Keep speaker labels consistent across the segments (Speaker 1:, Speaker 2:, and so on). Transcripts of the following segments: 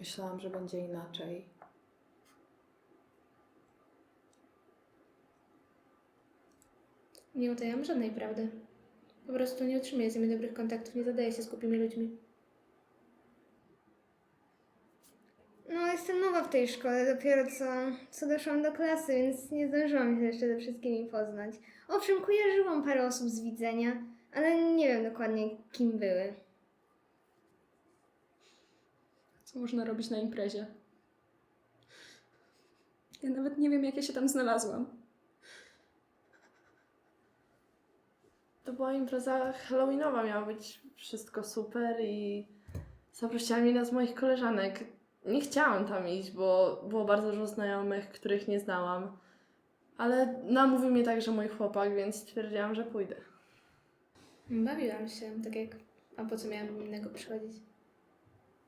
Speaker 1: Myślałam, że będzie inaczej.
Speaker 2: Nie utajam żadnej prawdy. Po prostu nie utrzymuję z nimi dobrych kontaktów, nie zadaję się z głupimi ludźmi.
Speaker 3: No, jestem nowa w tej szkole, dopiero co, co doszłam do klasy, więc nie zdążyłam się jeszcze ze wszystkimi poznać. Owszem, kojarzyłam parę osób z widzenia, ale nie wiem dokładnie, kim były.
Speaker 4: Co można robić na imprezie? Ja nawet nie wiem, jak ja się tam znalazłam.
Speaker 5: To była impreza halloweenowa, miało być wszystko super i zaprosiła mnie jedna z moich koleżanek. Nie chciałam tam iść, bo było bardzo dużo znajomych, których nie znałam. Ale namówił mnie także mój chłopak, więc stwierdziłam, że pójdę.
Speaker 2: Bawiłam się, tak jak... A po co miałabym innego przychodzić?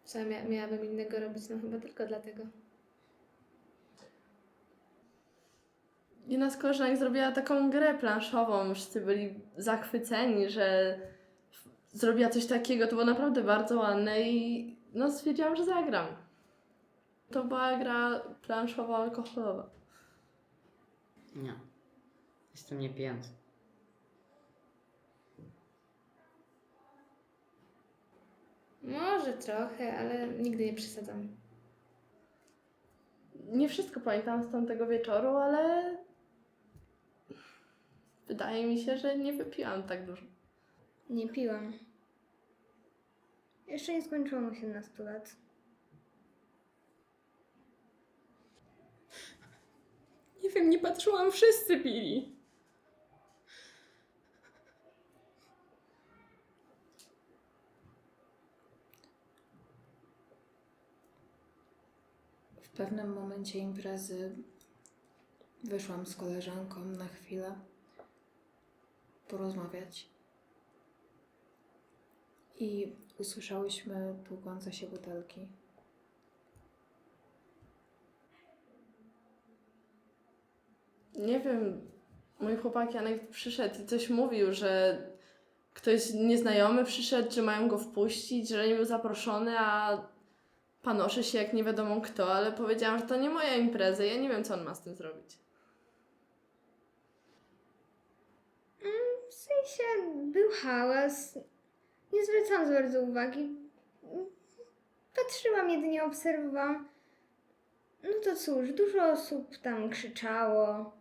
Speaker 2: Co ja mia- miałabym innego robić? No chyba tylko dlatego.
Speaker 5: Jedna z koleżanek zrobiła taką grę planszową, wszyscy byli zachwyceni, że zrobiła coś takiego. To było naprawdę bardzo ładne i no stwierdziłam, że zagram. To była gra planszowo-alkoholowa.
Speaker 6: Nie. Jestem niepijący.
Speaker 2: Może trochę, ale nigdy nie przesadzam.
Speaker 5: Nie wszystko pamiętam z tamtego wieczoru, ale wydaje mi się, że nie wypiłam tak dużo.
Speaker 3: Nie piłam. Jeszcze nie skończyłam 18 lat.
Speaker 4: Nie wiem, nie patrzyłam, wszyscy pili.
Speaker 1: W pewnym momencie imprezy wyszłam z koleżanką na chwilę porozmawiać. I usłyszałyśmy tłukące się butelki.
Speaker 5: Nie wiem, mój chłopak Janek przyszedł i coś mówił, że ktoś nieznajomy przyszedł, że mają go wpuścić, że nie był zaproszony, a panoszy się jak nie wiadomo kto, ale powiedziałam, że to nie moja impreza, ja nie wiem, co on ma z tym zrobić.
Speaker 3: W sensie był hałas. Nie zwracałam za bardzo uwagi. Patrzyłam, jedynie obserwowałam. No to cóż, dużo osób tam krzyczało.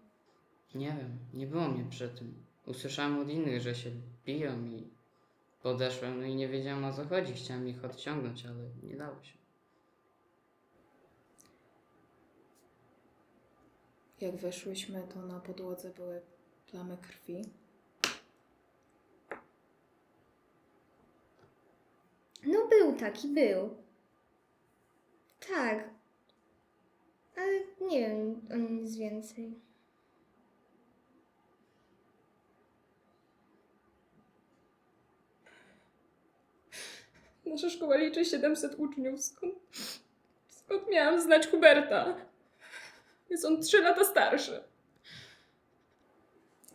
Speaker 6: Nie wiem, nie było mnie przy tym. Usłyszałem od innych, że się biją i podeszłem, no i nie wiedziałem o co chodzi. Chciałem ich odciągnąć, ale nie dało się.
Speaker 1: Jak weszłyśmy, to na podłodze były plamy krwi.
Speaker 3: No był taki, był. Tak. Ale nie wiem o nic więcej.
Speaker 4: Nasza szkoła liczy 700 uczniów. Skąd, skąd miałam znać Huberta? Jest on 3 lata starszy.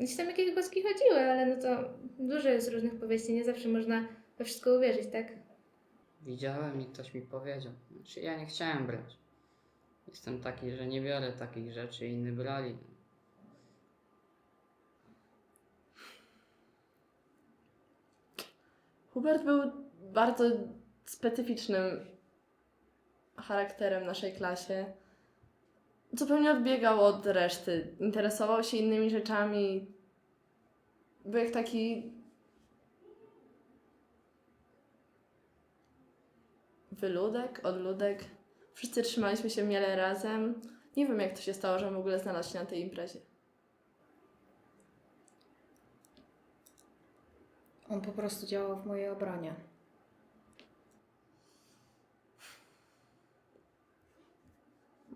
Speaker 2: Gdzieś tam jakieś głoski chodziły, ale no to dużo jest różnych powieści, nie zawsze można we wszystko uwierzyć, tak?
Speaker 6: Widziałem i ktoś mi powiedział. Znaczy ja nie chciałem brać. Jestem taki, że nie biorę takich rzeczy, inni brali.
Speaker 5: Hubert był bardzo specyficznym charakterem w naszej klasie. Zupełnie odbiegał od reszty. Interesował się innymi rzeczami. Był jak taki. Wyludek, odludek. Wszyscy trzymaliśmy się miele razem. Nie wiem, jak to się stało, że w ogóle znalazł się na tej imprezie.
Speaker 1: On po prostu działał w mojej obronie.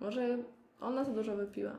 Speaker 5: Może ona za dużo wypiła.